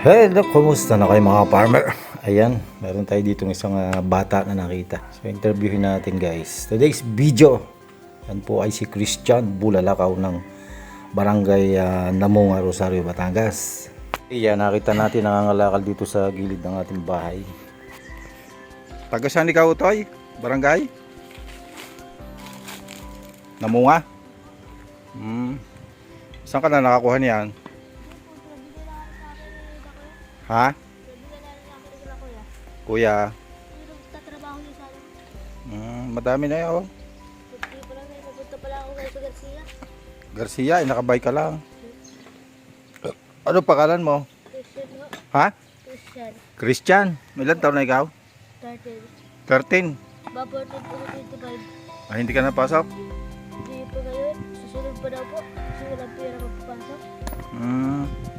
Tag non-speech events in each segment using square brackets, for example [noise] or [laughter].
Hello, kumusta na kayo mga farmer? Ayan, meron tayo dito isang ah, bata na nakita. So, interviewin natin guys. Today's video, yan po ay si Christian Bulalakaw ng Barangay ah, Namunga, Rosario, Batangas. Iyan, nakita natin nangangalakal dito sa gilid ng ating bahay. Taga saan ikaw, Toy? Barangay? Namunga? Hmm. Saan ka na nakakuha niyan? Ha? Kuya, mm, madami na yun. oh. Garcia. Eh, nakabay ka lang. Ano pangalan mo? Christian. Ha? Christian. Christian. Ilan taon na ikaw? Started. 13. Baborted po sa 25. Ah, hindi ka napasok? Hindi po kayo. Susunod pa daw po. Kasi walang pera magpapasok. Mm.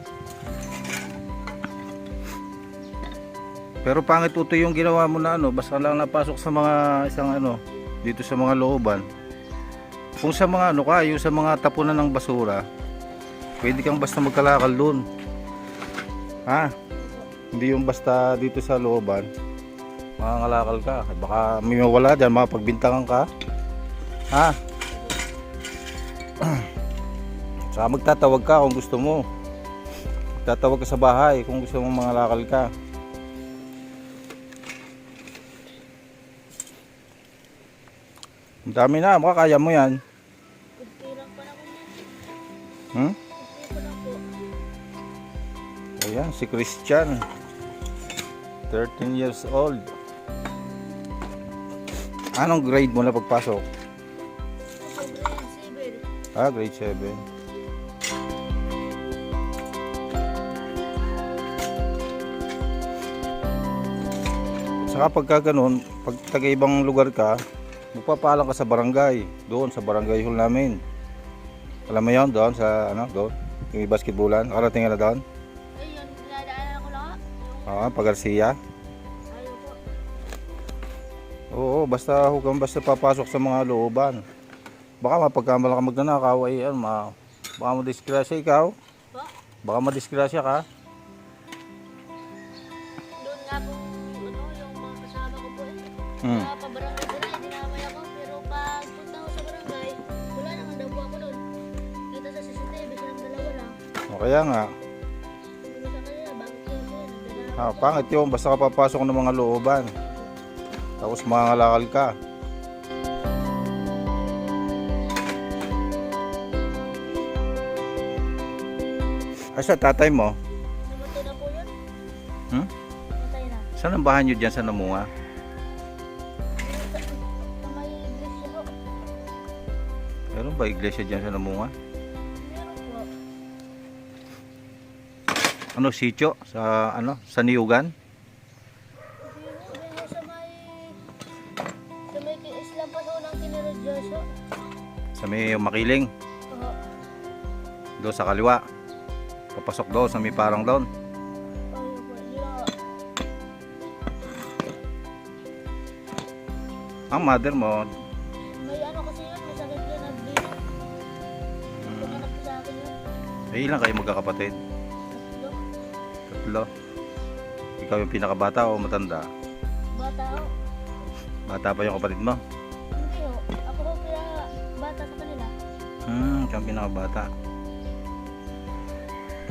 Pero pangit uto yung ginawa mo na ano, basta lang napasok sa mga isang ano, dito sa mga looban. Kung sa mga ano ka, yung sa mga tapunan ng basura, pwede kang basta magkalakal doon. Ha? Hindi yung basta dito sa looban, makangalakal ka. Baka may mawala dyan, mapagbintangan ka. Ha? [clears throat] Saka magtatawag ka kung gusto mo. Magtatawag ka sa bahay kung gusto mong mangalakal ka. Ang dami na, baka kaya mo yan. Hmm? Ayan, si Christian. 13 years old. Anong grade mo na pagpasok? Sa grade 7. Ah, grade 7. Saka pagka ganun, pag taga ibang lugar ka, magpapalang ka sa barangay. Doon, sa barangay hall namin. Alam mo yun, doon sa, ano, doon. Yung basketballan. Nakarating ka na doon? Ayun, dinadaanan ko lang Oo, pag Garcia. Oo, basta huwag basta papasok sa mga looban. Baka mapagkamala ka magnanakaw, ay ano, ma, baka madisgrasya ikaw. Po? Baka madisgrasya ka. Doon nga po, ano, yung mga kasama ko po eh. Hmm. Yan? Nagdala ah, pangit yun, basta ka papasok ng mga looban. Tapos mangangalakal ka. Ay, sa tatay mo, Namatay na po yun. Hmm? Namatay na. saan ang bahay nyo dyan sa Namunga? Meron ba iglesia dyan sa Namunga? Ano, sityo? Sa, ano, sa Niyugan? Sa may... Makiling? Oo. Doon sa kaliwa. Papasok doon sa may parang doon. Ang mother mo, May ano mm, yun. eh, ilan kayo magkakapatid? Tatlo. Ikaw yung pinakabata o matanda? Bata ho. Bata pa yung kapatid mo? Hindi ho. Ako ho kaya bata sa kanila. Hmm, ikaw yung pinakabata.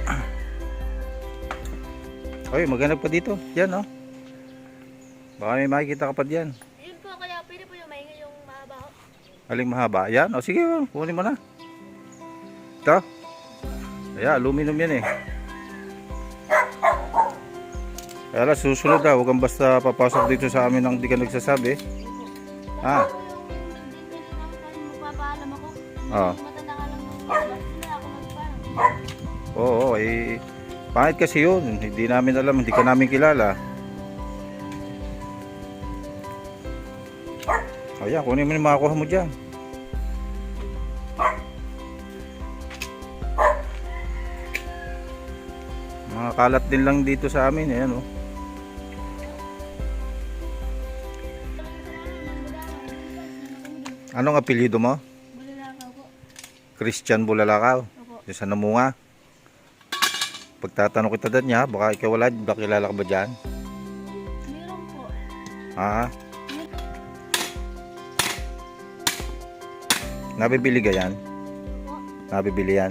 [clears throat] Oy, maghanap ka dito. Yan, oh. Baka may makikita ka pa diyan. Yun po, kaya pwede po yung maingay yung mahaba ho. Aling mahaba. Yan, oh, sige, oh, kunin mo na. Ito. Ayan, aluminum yan eh. Kaya susunod na. Huwag kang basta papasok dito sa amin nang di ka nagsasabi. Ah. Ako. Ah. Magpaalam. Oo, eh, pangit kasi yun. Hindi namin alam, hindi ka namin kilala. Ayan, kunin mo yung makakuha mo dyan. Mga kalat din lang dito sa amin, ayan oh. Anong apelyido mo? Bulalakaw po. Christian Bulalakaw. Opo. Yung sa Namunga. Pagtatanong kita dyan niya, baka ikaw wala, baka kilala ka ba dyan? Meron po. Ha? Nabibili ka yan? Po. Nabibili yan?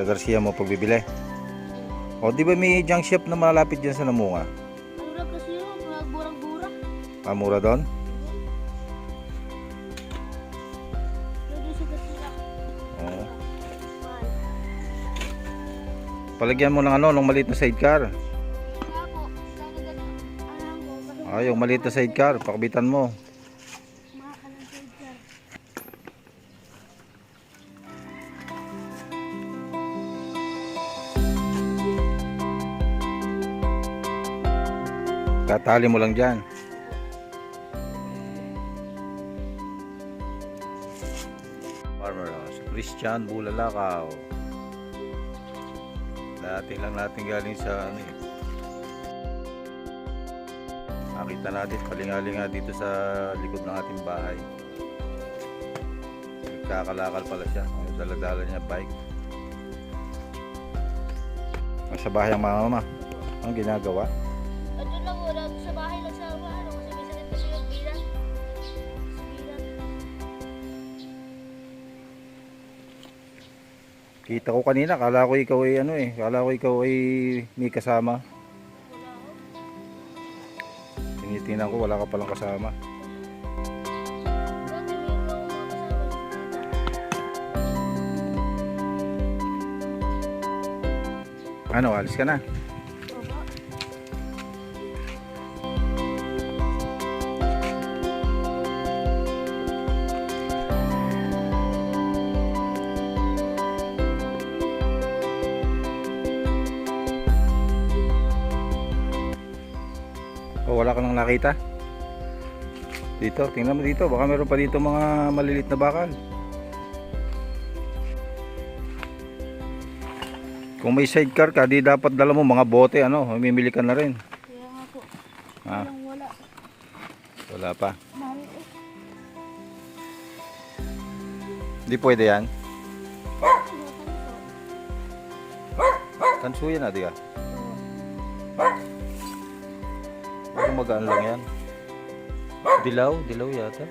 Sa Garcia mo pagbibili? O di ba may junk shop na malapit dyan sa Namunga? Lang kasi yun, mga burang-burang. Ah, mura doon? Oo. Palagyan mo ng ano, ng maliit na sidecar. Ah, yung maliit na sidecar, pakabitan mo. Tatali mo lang dyan. Farmer, oh, si Christian Bulalakaw. Dati lang natin galing sa ano eh. Nakita natin, palingalinga dito sa likod ng ating bahay. Nagkakalakal pala siya. Ang daladala niya bike. Nasa bahay ang mama. Ang ginagawa? Wala sa bahay lang sa ano, kasi may sakit kasi yung bilan. Kita ko kanina, kala ko ikaw ay ano eh, kala ko ikaw ay may kasama. Tinitingnan ko, wala ka palang kasama. Ano, alis ka na. O, wala ka nang nakita? Dito, tingnan mo dito, baka meron pa dito mga malilit na bakal. Kung may sidecar ka, di dapat dala mo mga bote, ano, mamimili ka na rin. Kaya nga po. Ah, wala. wala pa. Mahal eh. Di pwede yan. Tansuyan na, di ka. Magaan lang yan. Dilaw, dilaw yata.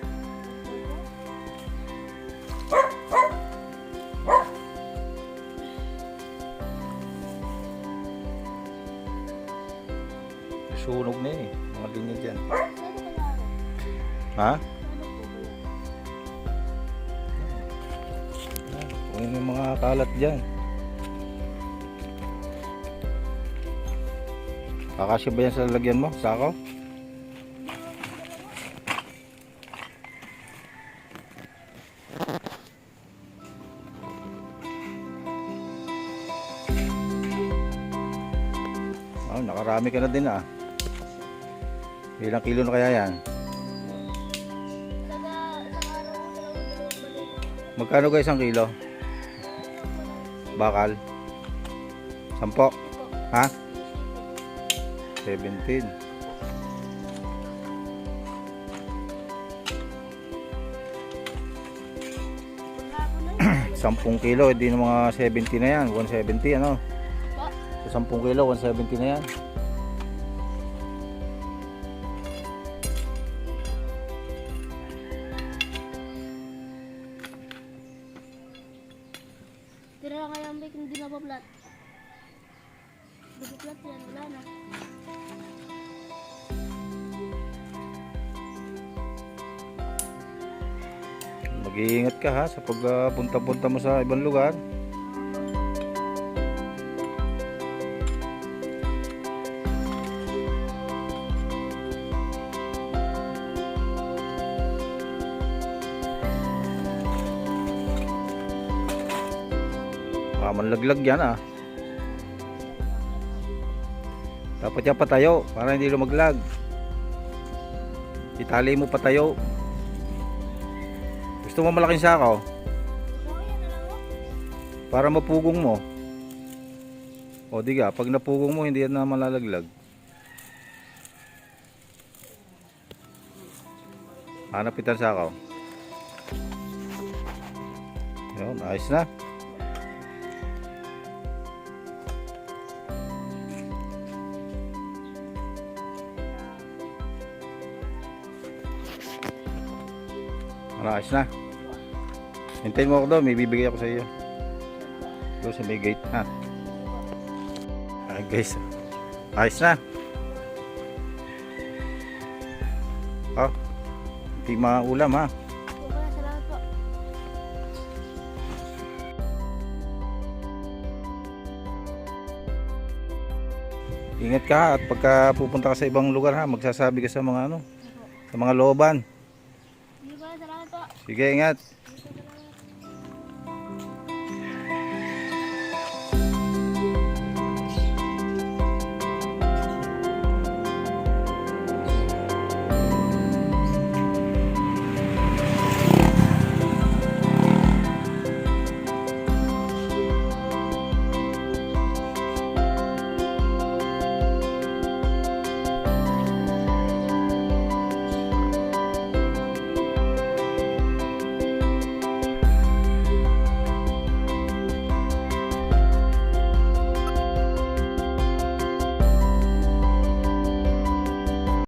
Sunog na eh. Mga linya dyan. Ha? Kung may mga kalat dyan. Kakasya ba yan sa lalagyan mo? Sako? Nakarami ka na din ah. Ilang kilo na kaya yan? Magkano guys ang kilo? Bakal? Sampo? Ha? 17. Wala ko na yun. 10 kilo, hindi na mga 70 na yan. 170 ano? Pa, Sa 10 kilo, 170 na yan. tira lang kaya ang bake hindi na pa plat. Hindi plat yan, wala na. Mag-iingat ka ha sa pagpunta-punta mo sa ibang lugar. Manlaglag yan ah. Dapat yan patayo para hindi lumaglag. Itali mo patayo. Gusto mo malaking sakaw? Oh. Para mapugong mo. O di ka, pag napugong mo, hindi yan na malalaglag. Hanapitan sa ako. Yun, ayos na. Ano, ayos na. Hintayin mo ako doon, may bibigay ako sa iyo. Doon sa may gate, ha? Ay guys, ayos na. Oh, hindi mga ulam ha. Ingat ka at pagka pupunta ka sa ibang lugar ha, magsasabi ka sa mga ano, sa mga looban. Sige, ingat.